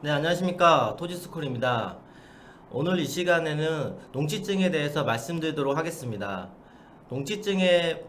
네, 안녕하십니까. 토지스쿨입니다. 오늘 이 시간에는 농지증에 대해서 말씀드리도록 하겠습니다. 농지증에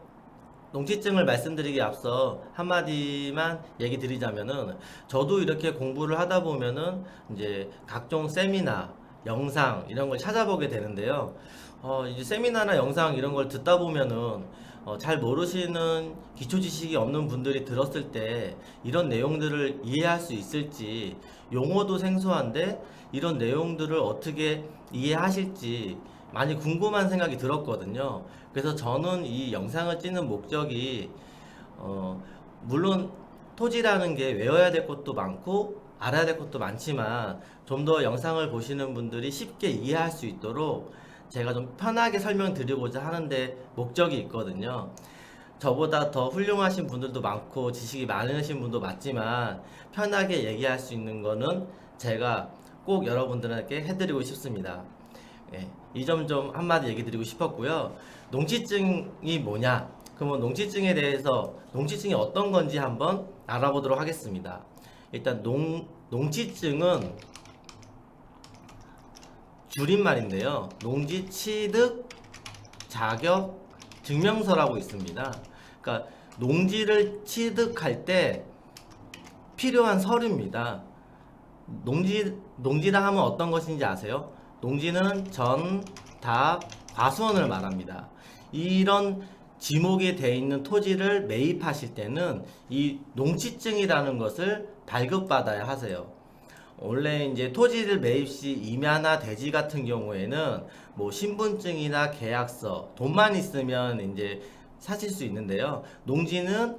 농지증을 말씀드리기 앞서 한마디만 얘기 드리자면은 저도 이렇게 공부를 하다 보면은 이제 각종 세미나, 영상 이런 걸 찾아보게 되는데요. 어, 이제 세미나나 영상 이런 걸 듣다 보면은 어, 잘 모르시는 기초 지식이 없는 분들이 들었을 때 이런 내용들을 이해할 수 있을지 용어도 생소한데 이런 내용들을 어떻게 이해하실지 많이 궁금한 생각이 들었거든요. 그래서 저는 이 영상을 찍는 목적이 어, 물론 토지라는 게 외워야 될 것도 많고 알아야 될 것도 많지만 좀 더 영상을 보시는 분들이 쉽게 이해할 수 있도록 제가 좀 편하게 설명드리고자 하는데 목적이 있거든요. 저보다 더 훌륭하신 분들도 많고 지식이 많으신 분도 맞지만 편하게 얘기할 수 있는 거는 제가 꼭 여러분들에게 해드리고 싶습니다. 예, 이점 좀 한마디 얘기 드리고 싶었고요. 농지증이 뭐냐? 그러면 농지증에 대해서 농지증이 어떤 건지 한번 알아보도록 하겠습니다. 일단 농, 농지증은 줄임말인데요. 농지 취득 자격 증명서라고 있습니다. 그러니까 농지를 취득할 때 필요한 서류입니다. 농지 농지라 하면 어떤 것인지 아세요? 농지는 전, 답, 과수원을 말합니다. 이런 지목이 되어 있는 토지를 매입하실 때는 이 농지증이라는 것을 발급받아야 하세요. 원래 이제 토지를 매입 시 임야나 대지 같은 경우에는 뭐 신분증이나 계약서 돈만 있으면 이제 사실 수 있는데요. 농지는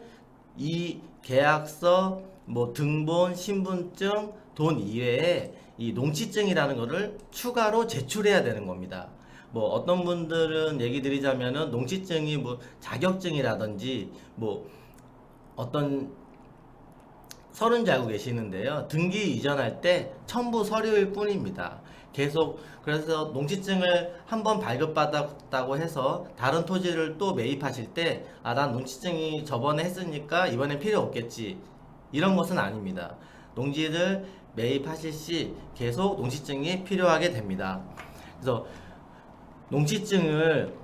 이 계약서, 뭐 등본, 신분증, 돈 이외에 이 농지증이라는 거를 추가로 제출해야 되는 겁니다. 뭐 어떤 분들은 얘기 드리자면은 농지증이 뭐 자격증이라든지 뭐 어떤 서른지 알고 계시는데요. 등기 이전할 때 첨부 서류일 뿐입니다. 계속 그래서 농지증을 한번 발급받았다고 해서 다른 토지를 또 매입하실 때 아 난 농지증이 저번에 했으니까 이번엔 필요 없겠지 이런 것은 아닙니다. 농지를 매입하실 시 계속 농지증이 필요하게 됩니다. 그래서 농지증을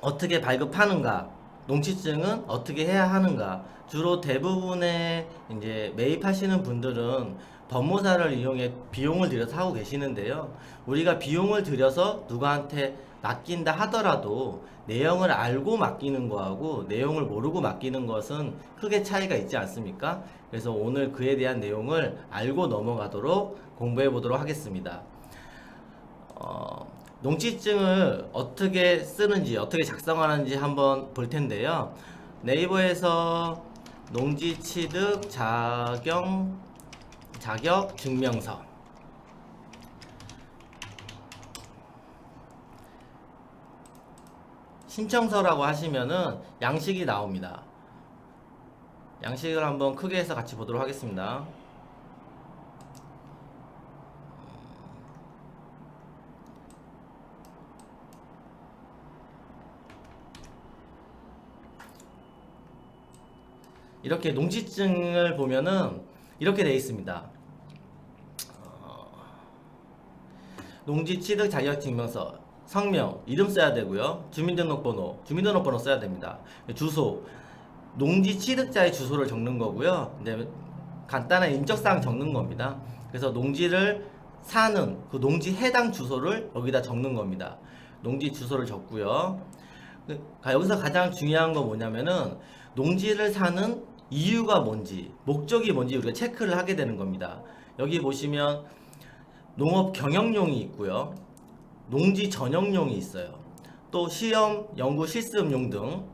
어떻게 발급하는가, 농지증은 어떻게 해야 하는가. 주로 대부분의 이제 매입하시는 분들은 법무사를 이용해 비용을 들여서 하고 계시는데요. 우리가 비용을 들여서 누구한테 맡긴다 하더라도 내용을 알고 맡기는 거하고 내용을 모르고 맡기는 것은 크게 차이가 있지 않습니까? 그래서 오늘 그에 대한 내용을 알고 넘어가도록 공부해 보도록 하겠습니다. 어, 농지증을 어떻게 쓰는지 어떻게 작성하는지 한번 볼 텐데요. 네이버에서 농지 취득 자격 자격 증명서 신청서라고 하시면은 양식이 나옵니다. 양식을 한번 크게 해서 같이 보도록 하겠습니다. 이렇게 농지증을 보면은 이렇게 되어 있습니다. 어, 농지 취득 자격 증명서, 성명, 이름 써야 되고요. 주민등록번호, 주민등록번호 써야 됩니다. 주소, 농지 취득자의 주소를 적는 거고요. 네, 간단한 인적사항 적는 겁니다. 그래서 농지를 사는 그 농지 해당 주소를 여기다 적는 겁니다. 농지 주소를 적고요. 그, 여기서 가장 중요한 건 뭐냐면은 농지를 사는 이유가 뭔지, 목적이 뭔지 우리가 체크를 하게 되는 겁니다. 여기 보시면 농업 경영용이 있고요. 농지 전용용이 있어요. 또 시험, 연구 실습용 등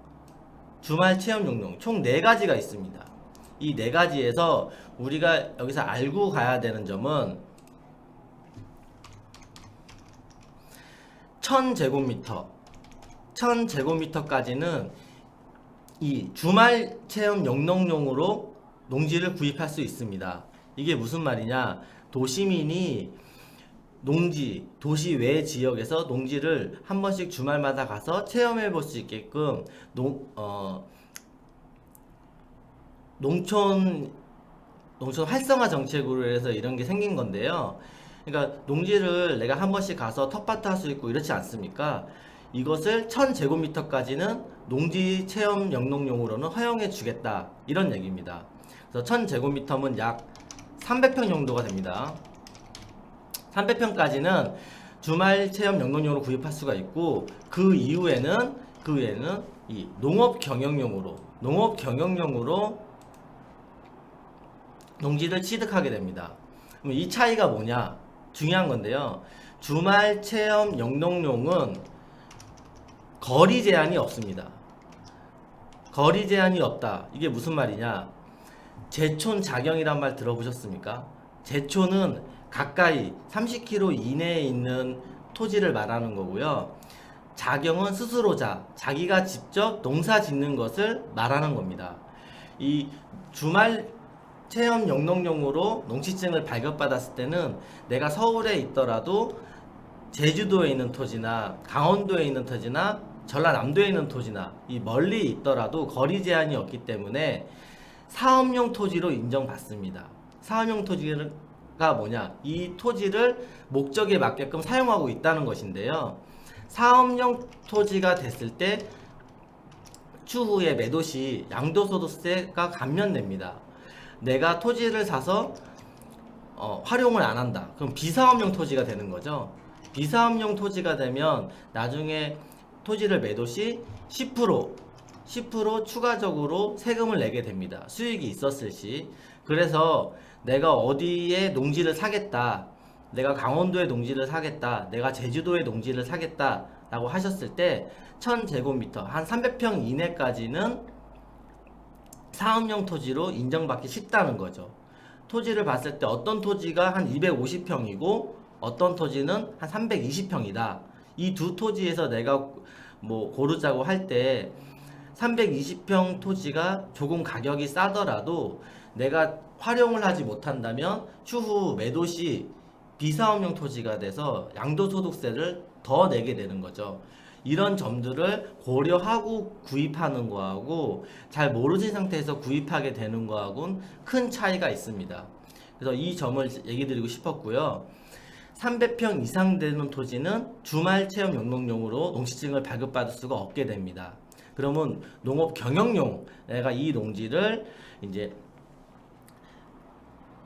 주말 체험용 등총 네 가지가 있습니다. 이네 가지에서 우리가 여기서 알고 가야 되는 점은 1000제곱미터 1000제곱미터까지는 이 주말 체험 영농용으로 농지를 구입할 수 있습니다. 이게 무슨 말이냐? 도시민이 농지, 도시 외 지역에서 농지를 한 번씩 주말마다 가서 체험해 볼 수 있게끔 농, 어, 농촌 농촌 활성화 정책으로 해서 이런 게 생긴 건데요. 그러니까 농지를 내가 한 번씩 가서 텃밭 할 수 있고 이렇지 않습니까? 이것을 1000제곱미터까지는 농지 체험 영농용으로는 허용해 주겠다. 이런 얘기입니다. 그래서 1000제곱미터면 약 300평 정도가 됩니다. 300평까지는 주말 체험 영농용으로 구입할 수가 있고 그 이후에는 그 외에는 이 농업 경영용으로 농업 경영용으로 농지를 취득하게 됩니다. 그럼 이 차이가 뭐냐? 중요한 건데요. 주말 체험 영농용은 거리 제한이 없습니다. 거리 제한이 없다. 이게 무슨 말이냐? 제촌 자경이란 말 들어보셨습니까? 제촌은 가까이 30km 이내에 있는 토지를 말하는 거고요. 자경은 스스로자, 자기가 직접 농사 짓는 것을 말하는 겁니다. 이 주말 체험 영농용으로 농지증을 발급받았을 때는 내가 서울에 있더라도 제주도에 있는 토지나 강원도에 있는 토지나 전라남도에 있는 토지나 이 멀리 있더라도 거리 제한이 없기 때문에 사업용 토지로 인정받습니다. 사업용 토지가 뭐냐? 이 토지를 목적에 맞게끔 사용하고 있다는 것인데요. 사업용 토지가 됐을 때 추후에 매도시 양도소득세가 감면됩니다. 내가 토지를 사서 어, 활용을 안 한다. 그럼 비사업용 토지가 되는 거죠. 비사업용 토지가 되면 나중에 토지를 매도 시 10% 10% 추가적으로 세금을 내게 됩니다. 수익이 있었을 시. 그래서 내가 어디에 농지를 사겠다. 내가 강원도에 농지를 사겠다. 내가 제주도에 농지를 사겠다. 라고 하셨을 때 1000제곱미터 한 300평 이내까지는 사업용 토지로 인정받기 쉽다는 거죠. 토지를 봤을 때 어떤 토지가 한 250평이고 어떤 토지는 한 320평이다. 이 두 토지에서 내가 뭐 고르자고 할 때 320평 토지가 조금 가격이 싸더라도 내가 활용을 하지 못한다면 추후 매도 시 비사업용 토지가 돼서 양도소득세를 더 내게 되는 거죠. 이런 점들을 고려하고 구입하는 거하고 잘 모르신 상태에서 구입하게 되는 거하고는 큰 차이가 있습니다. 그래서 이 점을 얘기 드리고 싶었고요. 300평 이상 되는 토지는 주말 체험 영농용으로 농지증을 발급받을 수가 없게 됩니다. 그러면 농업 경영용 내가 이 농지를 이제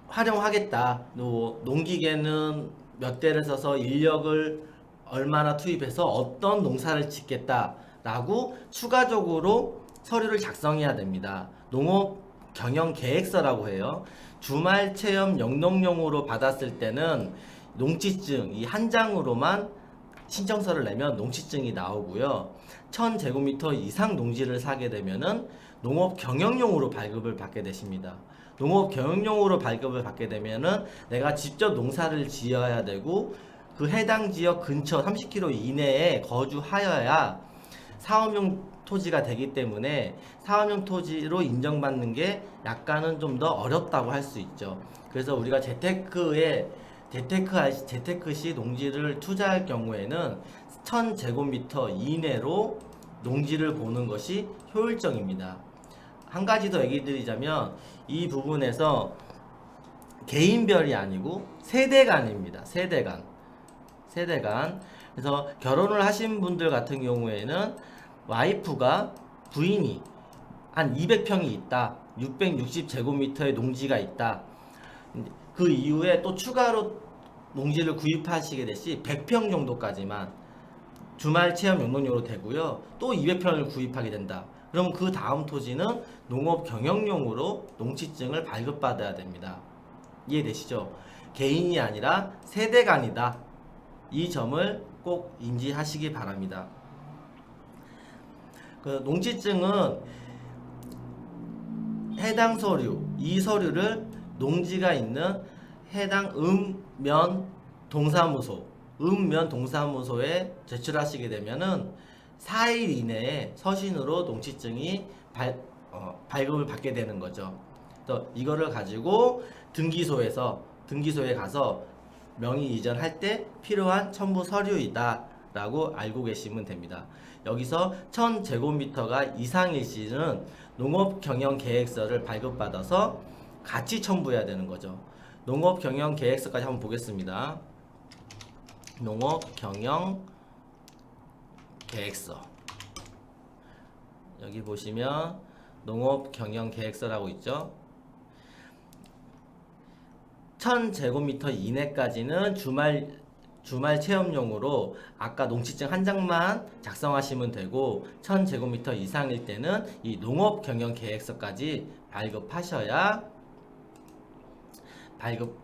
활용하겠다. 또 농기계는 몇 대를 써서 인력을 얼마나 투입해서 어떤 농사를 짓겠다라고 추가적으로 서류를 작성해야 됩니다. 농업 경영 계획서라고 해요. 주말 체험 영농용으로 받았을 때는 농지증 이 한 장으로만 신청서를 내면 농지증이 나오고요. 1000제곱미터 이상 농지를 사게 되면은 농업 경영용으로 발급을 받게 되십니다. 농업 경영용으로 발급을 받게 되면은 내가 직접 농사를 지어야 되고 그 해당 지역 근처 30km 이내에 거주하여야 사업용 토지가 되기 때문에 사업용 토지로 인정받는 게 약간은 좀 더 어렵다고 할 수 있죠. 그래서 우리가 재테크에 재테크 할 시- 재테크 시 농지를 투자할 경우에는 1000제곱미터 이내로 농지를 보는 것이 효율적입니다. 한 가지 더 얘기 드리자면 이 부분에서 개인별이 아니고 세대간입니다. 세대간. 세대간. 그래서 결혼을 하신 분들 같은 경우에는 와이프가 부인이 한 200평이 있다. 660제곱미터의 농지가 있다. 그 이후에 또 추가로 농지를 구입하시게 되시 100평 정도까지만 주말 체험 영농용으로 되고요. 또 200평을 구입하게 된다. 그럼 그 다음 토지는 농업 경영용으로 농지증을 발급받아야 됩니다. 이해되시죠? 개인이 아니라 세대 간이다. 이 점을 꼭 인지하시기 바랍니다. 그 농지증은 해당 서류, 이 서류를 농지가 있는 해당 읍면 동사무소, 읍면 동사무소에 제출하시게 되면은 4일 이내에 서신으로 농지증이 발, 어, 발급을 받게 되는 거죠. 또 이거를 가지고 등기소에서 등기소에 가서 명의 이전할 때 필요한 첨부 서류이다 라고 알고 계시면 됩니다. 여기서 1000제곱미터가 이상일 시는 농업 경영 계획서를 발급받아서 같이 첨부해야 되는 거죠. 농업 경영 계획서까지 한번 보겠습니다. 농업 경영 계획서 여기 보시면 농업 경영 계획서라고 있죠. 1000제곱미터 이내까지는 주말 주말 체험용으로 아까 농지증 한 장만 작성하시면 되고 1000제곱미터 이상일 때는 이 농업 경영 계획서까지 발급하셔야 발급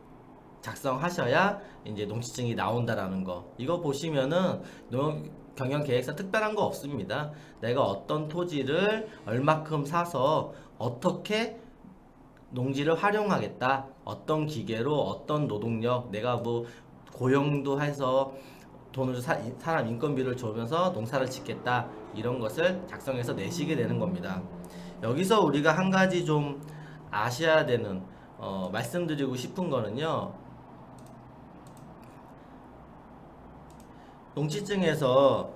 작성하셔야 이제 농지증이 나온다라는 거. 이거 보시면은 농업 경영 계획서 특별한 거 없습니다. 내가 어떤 토지를 얼마큼 사서 어떻게 농지를 활용하겠다. 어떤 기계로 어떤 노동력 내가 뭐 고용도 해서 돈을 사, 사람 인건비를 주면서 농사를 짓겠다. 이런 것을 작성해서 내시게 되는 겁니다. 여기서 우리가 한 가지 좀 아셔야 되는 어, 말씀드리고 싶은 거는요. 농지증에서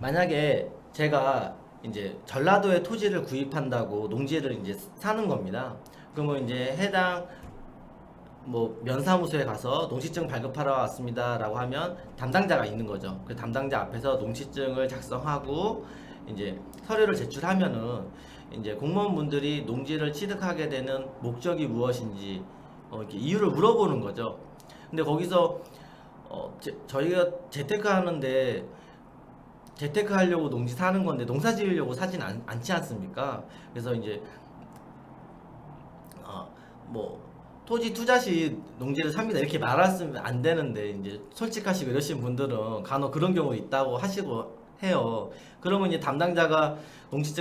만약에 제가 이제 전라도에 토지를 구입한다고 농지를 이제 사는 겁니다. 그러면 이제 해당 뭐 면사무소에 가서 농지증 발급하러 왔습니다라고 하면 담당자가 있는 거죠. 그 담당자 앞에서 농지증을 작성하고 이제 서류를 제출하면은 이제 공무원분들이 농지를 취득하게 되는 목적이 무엇인지 어, 이렇게 이유를 물어보는 거죠. 근데 거기서 어, 제, 저희가 재테크 하는데 재테크 하려고 농지 사는 건데 농사 지으려고 사진 않, 않지 않습니까? 그래서 이제 어, 뭐 토지 투자 시 농지를 삽니다 이렇게 말했으면 안 되는데 이제 솔직하시고 이러신 분들은 간혹 그런 경우 있다고 하시고 해요. 그러면 이제 담당자가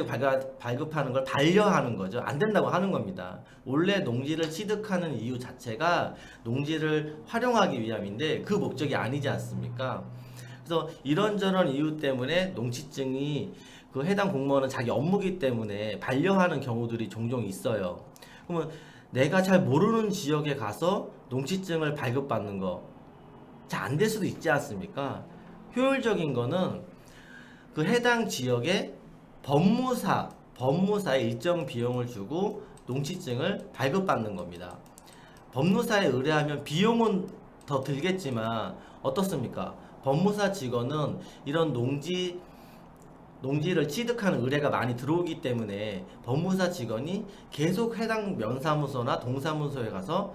발급, 발급하는 걸 반려하는 거죠. 안 된다고 하는 겁니다. 원래 농지를 취득하는 이유 자체가 농지를 활용하기 위함인데 그 목적이 아니지 않습니까? 그래서 이런저런 이유 때문에 농지증이 그 해당 공무원은 자기 업무기 때문에 반려하는 경우들이 종종 있어요. 그러면 내가 잘 모르는 지역에 가서 농지증을 발급받는 거 잘 안 될 수도 있지 않습니까? 효율적인 거는 그 해당 지역의 법무사, 법무사에 일정 비용을 주고 농지증을 발급받는 겁니다. 법무사에 의뢰하면 비용은 더 들겠지만 어떻습니까? 법무사 직원은 이런 농지 농지를 취득하는 의뢰가 많이 들어오기 때문에 법무사 직원이 계속 해당 면사무소나 동사무소에 가서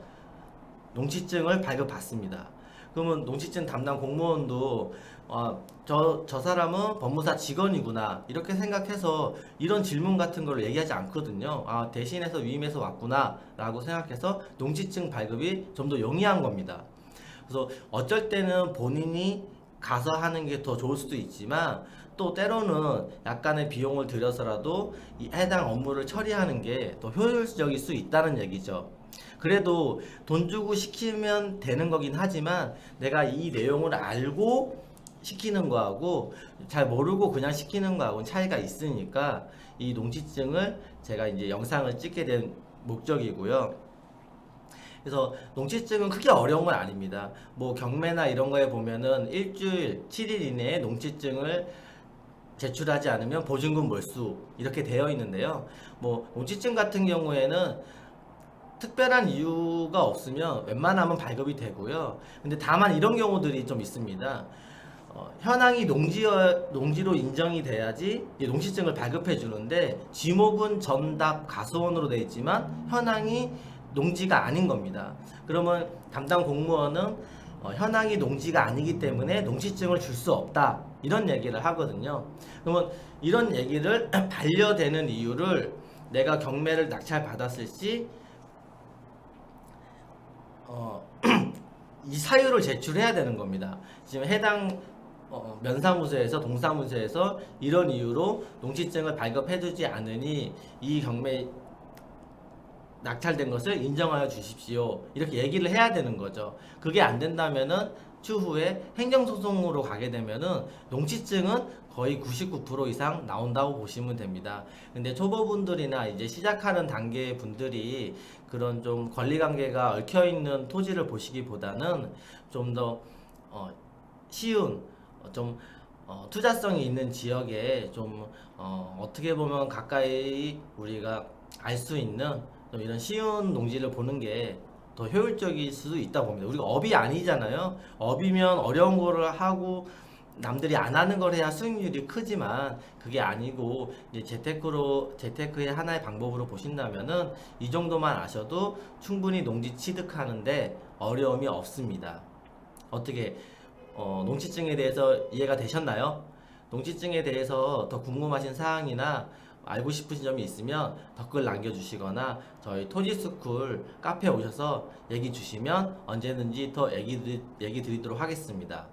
농지증을 발급받습니다. 그러면 농지증 담당 공무원도 어, 저, 저 사람은 법무사 직원이구나 이렇게 생각해서 이런 질문 같은 걸 얘기하지 않거든요. 아 대신해서 위임해서 왔구나 라고 생각해서 농지증 발급이 좀 더 용이한 겁니다. 그래서 어쩔 때는 본인이 가서 하는 게 더 좋을 수도 있지만 또 때로는 약간의 비용을 들여서라도 이 해당 업무를 처리하는 게 더 효율적일 수 있다는 얘기죠. 그래도 돈 주고 시키면 되는 거긴 하지만 내가 이 내용을 알고 시키는 거하고 잘 모르고 그냥 시키는 거하고는 차이가 있으니까 이 농지증을 제가 이제 영상을 찍게 된 목적이고요. 그래서 농지증은 크게 어려운 건 아닙니다. 뭐 경매나 이런 거에 보면은 일주일, 7일 이내에 농지증을 제출하지 않으면 보증금 몰수 이렇게 되어 있는데요. 뭐 농지증 같은 경우에는 특별한 이유가 없으면 웬만하면 발급이 되고요. 근데 다만 이런 경우들이 좀 있습니다. 어, 현황이 농지 농지로 인정이 돼야지 이 농지증을 발급해 주는데 지목은 전답 가수원으로 되어 있지만 현황이 농지가 아닌 겁니다. 그러면 담당 공무원은 어, 현황이 농지가 아니기 때문에 농지증을 줄 수 없다 이런 얘기를 하거든요. 그러면 이런 얘기를 반려되는 이유를 내가 경매를 낙찰 받았을 시 어, 이 사유를 제출해야 되는 겁니다. 지금 해당 어, 면사무소에서 동사무소에서 이런 이유로 농지증을 발급해두지 않으니 이 경매 낙찰된 것을 인정하여 주십시오. 이렇게 얘기를 해야 되는 거죠. 그게 안 된다면은 추후에 행정소송으로 가게 되면은 농지증은 거의 99% 이상 나온다고 보시면 됩니다. 근데 초보분들이나 이제 시작하는 단계 분들이 그런 좀 권리관계가 얽혀 있는 토지를 보시기보다는 좀더 어, 쉬운 어, 좀 어, 투자성이 있는 지역에 좀 어, 어떻게 보면 가까이 우리가 알 수 있는 좀 이런 쉬운 농지를 보는 게 더 효율적일 수도 있다고 봅니다. 우리가 업이 아니잖아요. 업이면 어려운 거를 하고 남들이 안 하는 걸 해야 수익률이 크지만 그게 아니고 이제 재테크로 재테크의 하나의 방법으로 보신다면은 이 정도만 아셔도 충분히 농지 취득하는데 어려움이 없습니다. 어떻게 어, 농지증에 대해서 이해가 되셨나요? 농지증에 대해서 더 궁금하신 사항이나 알고 싶으신 점이 있으면 댓글 남겨주시거나 저희 토지스쿨 카페에 오셔서 얘기 주시면 언제든지 더 얘기, 드리, 얘기 드리도록 하겠습니다.